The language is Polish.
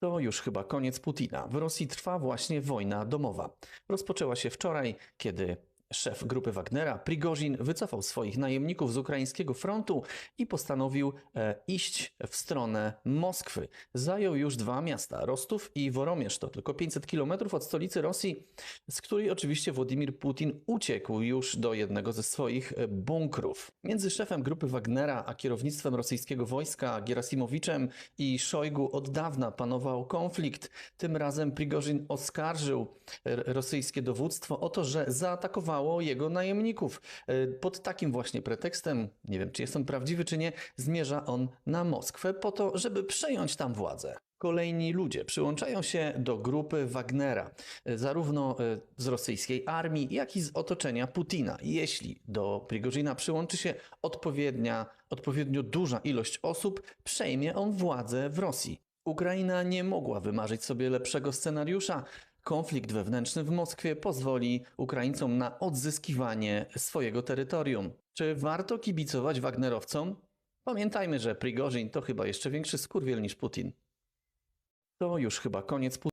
To już chyba koniec Putina. W Rosji trwa właśnie wojna domowa. Rozpoczęła się wczoraj, kiedy szef grupy Wagnera, Prigozhin, wycofał swoich najemników z ukraińskiego frontu i postanowił e, iść w stronę Moskwy. Zajął już dwa miasta, Rostów i Woromierz. To tylko 500 kilometrów od stolicy Rosji, z której oczywiście Władimir Putin uciekł już do jednego ze swoich e, bunkrów. Między szefem grupy Wagnera a kierownictwem rosyjskiego wojska Gierasimowiczem i Szojgu od dawna panował konflikt. Tym razem Prigozhin oskarżył r- rosyjskie dowództwo o to, że zaatakowało jego najemników. E, Pod takim właśnie pretekstem, nie wiem czy jest on prawdziwy czy nie, zmierza on na Moskwę po to, żeby przejąć tam władzę. Kolejni ludzie przyłączają się do grupy Wagnera, e, zarówno e, z rosyjskiej armii, jak i z otoczenia Putina. Jeśli do Prigozina przyłączy się odpowiednia, odpowiednio duża ilość osób, przejmie on władzę w Rosji. Ukraina nie mogła wymarzyć sobie lepszego scenariusza. Konflikt wewnętrzny w Moskwie pozwoli Ukraińcom na odzyskiwanie swojego terytorium. Czy warto kibicować Wagnerowcom? Pamiętajmy, że Prigozhin to chyba jeszcze większy skurwiel niż Putin. To już chyba koniec